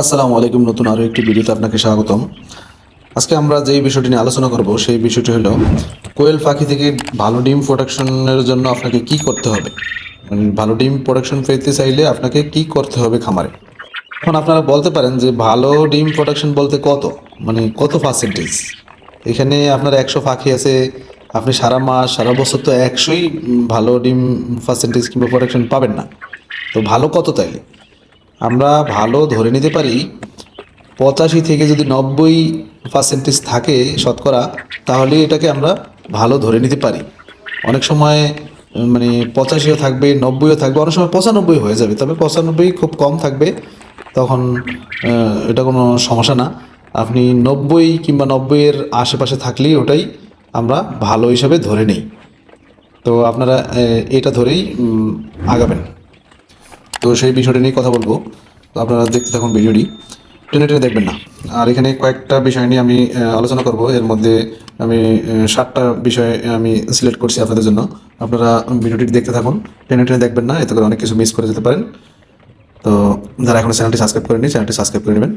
আসসালামু আলাইকুম, নতুন আরও একটি ভিডিওতে আপনাকে স্বাগতম। আজকে আমরা যেই বিষয়টি নিয়ে আলোচনা করব, সেই বিষয়টি হলো, কোয়েল পাখি থেকে ভালো ডিম প্রোডাকশনের জন্য আপনাকে কি করতে হবে? মানে ভালো ডিম প্রোডাকশন পেতে চাইলে আপনাকে কি করতে হবে খামারে? এখন আপনারা বলতে পারেন যে ভালো ডিম প্রোডাকশন বলতে কত? মানে কত পার্সেন্টেজ এখানে আপনার একশো পাখি আছে, আপনি সারা মাস, সারা বছর তো একশোই ভালো ডিম পার্সেন্টেজ কিংবা প্রোডাকশন পাবেন না। তো ভালো কত তাইলে? আমরা ভালো ধরে নিতে পারি, পঁচাশি থেকে যদি নব্বই পার্সেন্টেজ থাকে শতকরা, তাহলে এটাকে আমরা ভালো ধরে নিতে পারি। অনেক সময় মানে পঁচাশিও থাকবে, নব্বইও থাকবে, অনেক সময় পঁচানব্বই হয়ে যাবে, তবে পঁচানব্বই খুব কম থাকবে, তখন এটা কোনো সমস্যা না। আপনি নব্বই কিংবা নব্বইয়ের আশেপাশে থাকলেই ওটাই আমরা ভালো হিসাবে ধরে নিই। তো আপনারা এটা ধরেই আগাবেন। তো সেই বিষয়টা নিয়ে কথা বলব। তো আপনারা দেখতে থাকুন ভিডিওটি। টেনে টেনে দেখবেন না। আর এখানে কয়েকটা বিষয় নিয়ে আমি আলোচনা করব। এর মধ্যে আমি সাতটা বিষয় আমি সিলেক্ট করছি আপনাদের জন্য। আপনারা ভিডিওটি দেখতে থাকুন। টেনে টেনে দেখবেন না, এতে করে অনেক কিছু মিস করে যেতে পারেন। তো যারা এখনও চ্যানেলটি সাবস্ক্রাইব করেনি চ্যানেলটি সাবস্ক্রাইব করে নেবেন।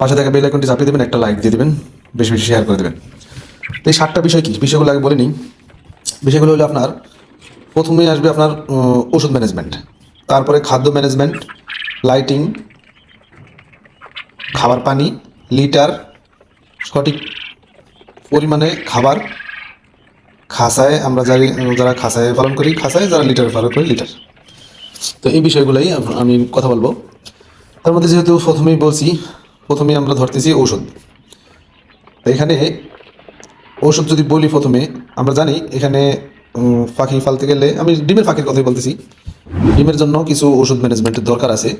পাশে থাকা বেল আইকনটি চাপিয়ে দেবেন, একটা লাইক দিয়ে দেবেন। বেশি বেশি শেয়ার করে দেবেন। তো এই সাতটা বিষয় কি? বিষয়গুলো আগে বলে নিই। বিষয়গুলো হলো আপনার প্রথমেই আসবে আপনার ওষুধ ম্যানেজমেন্ট তারপরে খাদ্য ম্যানেজমেন্ট, লাইটিং, খাবার পানি, লিটার, সঠিক পরিমাণে খাবার, খাসায় আমরা যাই যারা খাসায় পালন করি, খাসায় যারা লিটার পালন করি, লিটার। তো এই বিষয়গুলোই আমি কথা বলব। তার মধ্যে যেহেতু প্রথমেই বলছি প্রথমে আমরা ধরতেছি ঔষধ। এখানে ওষুধ যদি বলি প্রথমে, আমরা জানি এখানে পাখি ফালতে গেলে, আমি ডিমের ফাঁকির কথাই বলতেছি। ডিমের জন্য কিছু ওষুধ ম্যানেজমেন্টের দরকার আছে,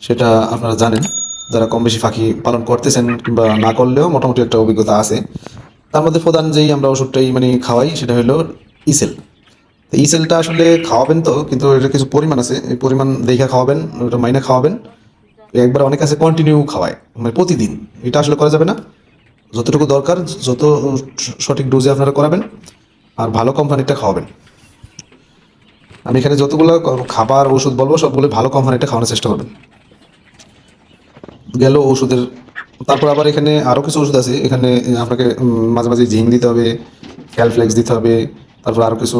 সেটা আপনারা জানেন। যারা কম বেশি পাখি পালন করতেছেন কিংবা না করলেও মোটামুটি একটা অভিজ্ঞতা আছে। তার মধ্যে প্রধান যেই আমরা ওষুধটাই মানে খাওয়াই, সেটা হলো ইসেল। ইসেলটা আসলে খাওয়াবেন তো, কিন্তু এটা কিছু পরিমাণ আছে। এই পরিমাণ দেখে খাওয়াবেন, ওটা মাইনে খাওয়াবেন। একবার অনেক আছে কন্টিনিউ খাওয়ায় মানে প্রতিদিন। এটা আসলে করা যাবে না। যতটুকু দরকার, যত সঠিক ডোজে আপনারা করাবেন। আর ভালো কোম্পানিটা খাওয়াবেন। আমি এখানে যতগুলো খাবার, ওষুধ বলব, সবগুলো ভালো কোম্পানিটা খাওয়ানোর চেষ্টা করবেন। গেল ওষুধের, তারপর আবার এখানে আরও কিছু ওষুধ আছে। এখানে আপনাকে মাঝে মাঝে জিঙ্ক দিতে হবে ক্যালফ্লেক্স দিতে হবে, তারপর আরও কিছু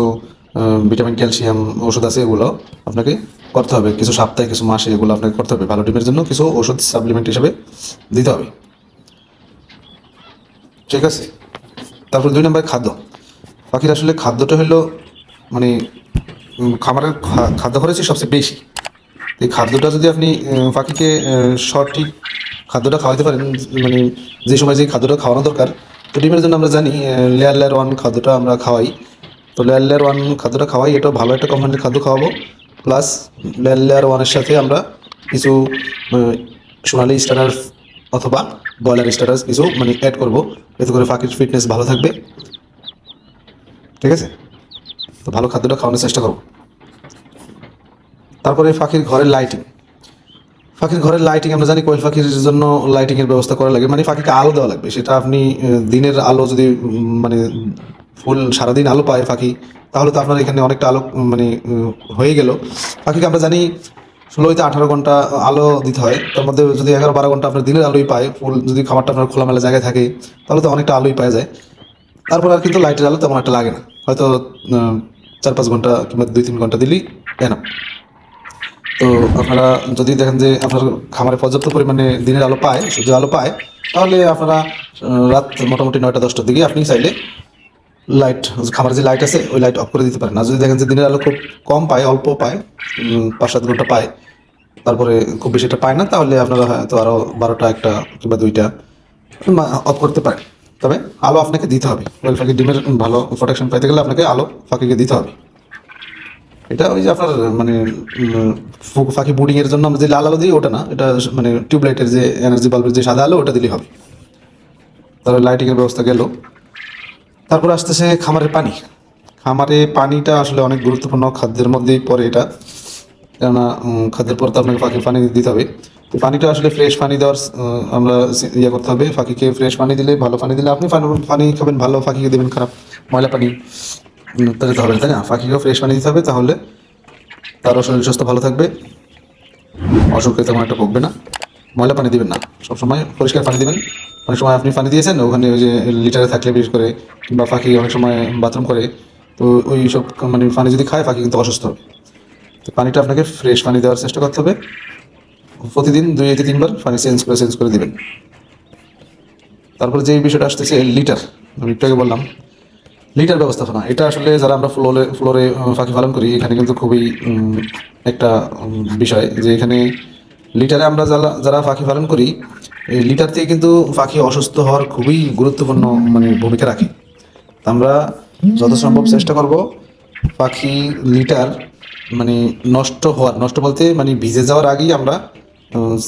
ভিটামিন ক্যালসিয়াম ওষুধ আছে এগুলো আপনাকে করতে হবে। কিছু সপ্তাহে, কিছু মাসে এগুলো আপনাকে করতে হবে। ভালো ডিমের জন্য কিছু ওষুধ সাপ্লিমেন্ট হিসেবে দিতে হবে। ঠিক আছে? তারপর দুই নম্বর খাদ্য। পাখির আসলে খাদ্যটা হলো মানে খামারের খাদ্য খরচই সবচেয়ে বেশি। এই খাদ্যটা যদি আপনি পাখিকে সঠিক খাদ্যটা খাওয়াতে পারেন মানে যে সময় যে খাদ্যটা খাওয়ানো দরকার, তো ডিমের জন্য আমরা জানি লেয়ার লেয়ার ওয়ান খাদ্যটা আমরা খাওয়াই। তো লেয়ার লেয়ার ওয়ান খাদ্যটা খাওয়াই এটা ভালো একটা কোম্পানির খাদ্য খাওয়াবো। প্লাস লেয়ার লেয়ার ওয়ানের সাথে আমরা কিছু সোনালি স্টারার অথবা ব্রয়লার স্টারাস কিছু মানে অ্যাড করব। এতে করে পাখির ফিটনেস ভালো থাকবে। ঠিক আছে? তো ভালো খাদ্যটা খাওয়ানোর চেষ্টা করব। তারপরে পাখির ঘরের লাইটিং ফাঁকির ঘরের লাইটিং আমরা জানি কোয়েল পাখির জন্য লাইটিংয়ের ব্যবস্থা করা লাগে। মানে ফাঁকিকে আলো দেওয়া লাগবে। সেটা আপনি দিনের আলো যদি মানে ফুল সারাদিন আলো পায় ফাঁকি, তাহলে তো আপনার এখানে অনেকটা আলো মানে হয়ে গেল। পাখিকে আমরা জানি ষোলো হইতে আঠারো ঘণ্টা আলো দিতে হয়। তার মধ্যে যদি এগারো বারো ঘণ্টা আপনার দিনের আলোই পায়, ফুল যদি খাবারটা আপনার খোলামেলা জায়গায় থাকে, তাহলে তো অনেকটা আলোই পাওয়া যায়। তারপর আর কিন্তু লাইটের আলো তেমন একটা লাগে না। হয়তো চার পাঁচ ঘণ্টা কিংবা দুই তিন ঘণ্টা দিলেই এনাফ তো আপনারা যদি দেখেন যে আপনার খামারে পর্যাপ্ত পরিমাণে দিনের আলো পায় সূর্যের আলো পায়, তাহলে আপনারা রাত মোটামুটি নয়টা, দশটার দিকে আপনি চাইলে লাইট, খামারে যে লাইট আছে, ওই লাইট অফ করে দিতে পারেন। আর যদি দেখেন যে দিনের আলো খুব কম পায়, অল্প পায় পাঁচ সাত ঘণ্টা পায়, তারপরে খুব বেশি এটা পায় না, তাহলে আপনারা হয়তো আরও বারোটা, একটা কিংবা দুইটা অফ করতে পারেন। তবে আলো আপনাকে দিতে হবে। ওয়েল ফাঁকি ডিমের ভালো প্রোটেকশন পাইতে গেলে আপনাকে আলো ফাঁকিকে দিতে হবে। এটা ওই যে আপনার মানে উম, ফু- পাখি বুডিং জন্য আমরা যে লাল আলো দিই ওটা না। এটা মানে টিউবলাইটের যে এনার্জি বাল্বের যে সাদা আলো ওটা দিলেই হবে। তারপরে লাইটিংয়ের ব্যবস্থা গেল। তারপর আসতেছে খামারের পানি। খামারে পানিটা আসলে অনেক গুরুত্বপূর্ণ খাদ্যের মধ্যেই পড়ে এটা। কেননা খাদ্যের পর তো আপনাকে পাখির পানি দিতে হবে। পানিটা আসলে ফ্রেশ পানি দেওয়ার আমরা ইয়ে করতে হবে। পাখিকে ফ্রেশ পানি দিলে, ভালো পানি দিলে আপনি পানি খাবেন, ভালো পাখিকে দেবেন, খারাপ ময়লা পানি তাহলে হবে তাই না? পাখিকেও ফ্রেশ পানি দিতে হবে, তাহলে তারও শরীর স্বাস্থ্য ভালো থাকবে। অসুখে তেমন একটা ভুগবে না। ময়লা পানি দিবেন না। সবসময় পরিষ্কার পানি দিবেন। অনেক সময় আপনি পানি দিয়েছেন, ওখানে ওই যে লিটারে থাকলে বিশেষ করে, কিংবা পাখি অনেক সময় বাথরুম করে, তো ওই সব মানে পানি যদি খায় পাখি কিন্তু অসুস্থ। হবে তো পানিটা আপনাকে ফ্রেশ পানি দেওয়ার চেষ্টা করতে হবে। প্রতিদিন দুই থেকে তিনবার পানি চেঞ্জ করে চেঞ্জ করে দিবেন। তারপরে যে বিষয়টা আসতেছে লিটার আমি একটু আগে বললাম লিটার ব্যবস্থাপনা, এটা আসলে যারা আমরা ফ্লোরে ফ্লোরে পাখি পালন করি, এখানে কিন্তু খুবই একটা বিষয় যে এখানে লিটারে আমরা যারা যারা পাখি পালন করি, এই লিটার থেকে কিন্তু পাখি অসুস্থ হওয়ার খুবই গুরুত্বপূর্ণ মানে ভূমিকা রাখে। আমরা যত সম্ভব চেষ্টা করব পাখি লিটার মানে নষ্ট হওয়ার, নষ্ট বলতে মানে ভিজে যাওয়ার আগেই আমরা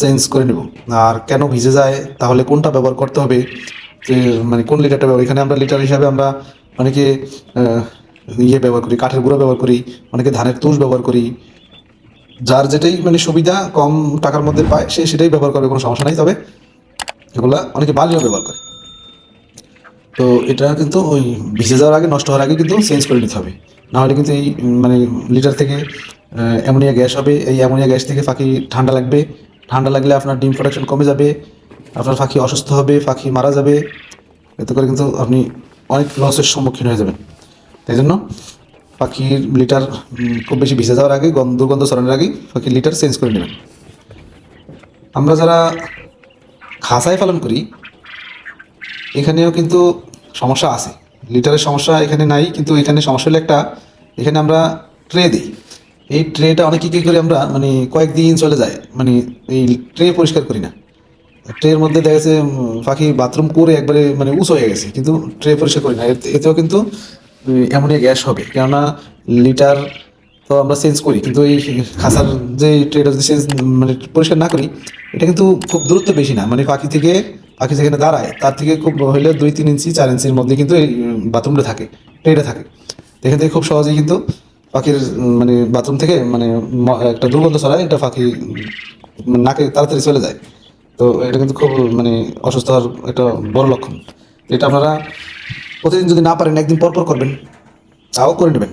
চেঞ্জ করে নেব। আর কেন ভিজে যায়, তাহলে কোনটা ব্যবহার করতে হবে, যে মানে কোন লিটারটা ব্যবহার এখানে আমরা লিটার হিসাবে আমরা অনেকে ইয়ে ব্যবহার করি, কাঠের গুঁড়ো ব্যবহার করি, অনেকে ধানের তুষ ব্যবহার করি। যার যেটাই মানে সুবিধা কম টাকার মধ্যে পায়, সে সেটাই ব্যবহার করবে, কোনো সমস্যা নাই। তবে এগুলা অনেকে বালিও ব্যবহার করে। তো এটা কিন্তু ওই ভিজে যাওয়ার আগে, নষ্ট হওয়ার আগে কিন্তু চেঞ্জ করে নিতে হবে। না হলে কিন্তু এই মানে লিটার থেকে অ্যামোনিয়া গ্যাস হবে। এই অ্যামোনিয়া গ্যাস থেকে পাখি ঠান্ডা লাগবে। ঠান্ডা লাগলে আপনার ডিম প্রোডাকশন কমে যাবে, আপনার পাখি অসুস্থ হবে পাখি মারা যাবে। এতে করে কিন্তু আপনি অনেক লসের সম্মুখীন হয়ে যাবেন। তাই জন্য পাখির লিটার খুব বেশি ভিজে যাওয়ার আগে, গন্ধ দুর্গন্ধ ছড়ানোর আগে পাখির লিটার চেঞ্জ করে নেবেন। আমরা যারা খাঁচায় পালন করি, এখানেও কিন্তু সমস্যা আছে। লিটারের সমস্যা এখানে নাই, কিন্তু এখানে সমস্যা হলে একটা, এখানে আমরা ট্রে দিই। এই ট্রেটা অনেকে কী করি আমরা মানে কয়েকদিন চলে যায় মানে এই ট্রে পরিষ্কার করি না। ট্রের মধ্যে দেখা গেছে পাখি বাথরুম করে একবারে মানে উঁচু হয়ে গেছে, কিন্তু ট্রে পরিষ্কার করি না। এতে- এতেও কিন্তু অ্যামোনিয়া গ্যাস হবে। কেননা লিটার তো আমরা চেঞ্জ করি, কিন্তু এই খাসার যে ট্রেটা যদি চেঞ্জ মানে পরিষ্কার না করি, এটা কিন্তু খুব দূরত্ব বেশি না। মানে পাখি থেকে, পাখি যেখানে দাঁড়ায়, তার থেকে খুব হইলে দুই, তিন ইঞ্চি, চার ইঞ্চির মধ্যে কিন্তু এই বাথরুমটা থাকে, ট্রেটা থাকে। এখান থেকে খুব সহজেই কিন্তু পাখির মানে বাথরুম থেকে মানে একটা দুর্গন্ধ ছড়ায় এটা পাখি নাকে তাড়াতাড়ি চলে যায়। তো এটা কিন্তু খুব মানে অসুস্থ হওয়ার একটা বড় লক্ষণ। এটা আপনারা প্রতিদিন যদি না পারেন, একদিন পর পর করবেন। তাও করে নেবেন।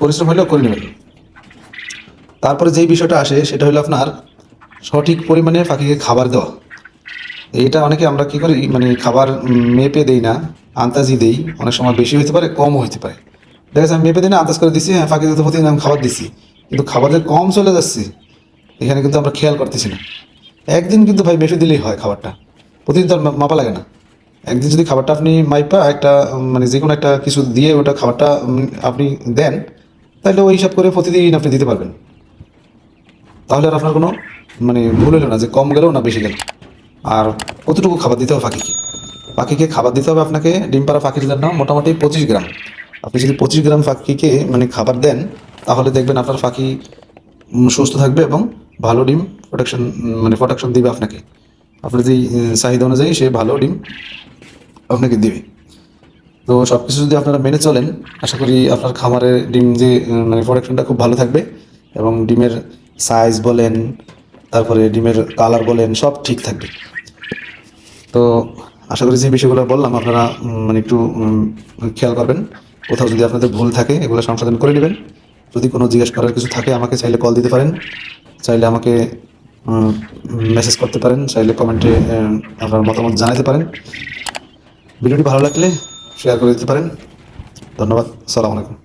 পরিশ্রম হলেও করে নেবেন। তারপরে যেই বিষয়টা আসে, সেটা হলো আপনার সঠিক পরিমাণে পাখিকে খাবার দেওয়া। এটা অনেকে আমরা কি করি মানে খাবার মেপে দেই না আন্তাজি দেই। অনেক সময় বেশি হতে পারে, কমও হতে পারে। দেখা আমি মেপে দিই না আন্দাজ করে দিচ্ছি হ্যাঁ পাখিদের তো প্রতিদিন আমি খাবার দিচ্ছি কিন্তু খাবার যে কম চলে যাচ্ছে, এখানে কিন্তু আমরা খেয়াল করতেছি না। একদিন কিন্তু ভাই বেশি দিলেই হয় খাবারটা। প্রতিদিন তো মাপা লাগে না। একদিন যদি খাবারটা আপনি মাইপা একটা মানে যে কোনো একটা কিছু দিয়ে ওটা খাবারটা আপনি দেন, তাহলে ওই হিসাব করে প্রতিদিন আপনি দিতে পারবেন। তাহলে আর আপনার কোনো মানে ভুল হলো না যে কম গেলেও না বেশি গেল। আর কতটুকু খাবার দিতে হবে পাখিকে পাখিকে খাবার দিতে হবে আপনাকে, ডিম পাড়া পাখির জন্য মোটামুটি পঁচিশ গ্রাম। আপনি যদি পঁচিশ গ্রাম পাখিকে মানে খাবার দেন, তাহলে দেখবেন আপনার পাখি সুস্থ থাকবে এবং ভালো ডিম প্রোটেকশন মানে প্রোটেকশন দিবে আপনাকে। আপনার যেই চাহিদা অনুযায়ী সে ভালো ডিম আপনাকে দিবে। তো সব কিছু যদি আপনারা মেনে চলেন, আশা করি আপনার খামারের ডিম যে মানে প্রোডাকশনটা খুব ভালো থাকবে এবং ডিমের সাইজ বলেন, তারপরে ডিমের কালার বলেন, সব ঠিক থাকবে। তো আশা করি যে বিষয়গুলো বললাম, আপনারা মানে একটু খেয়াল করবেন। কোথাও যদি আপনাদের ভুল থাকে, এগুলো সংশোধন করে নেবেন। যদি কোনো জিজ্ঞেস করার কিছু থাকে, আমাকে চাইলে কল দিতে পারেন। চাইলে আমাকে মেসেজ করতে পারেন। চাইলে কমেন্টে আপনার মতামত জানাতে পারেন। ভিডিওটি ভালো লাগলে শেয়ার করে দিতে পারেন। ধন্যবাদ। সালাম আলাইকুম।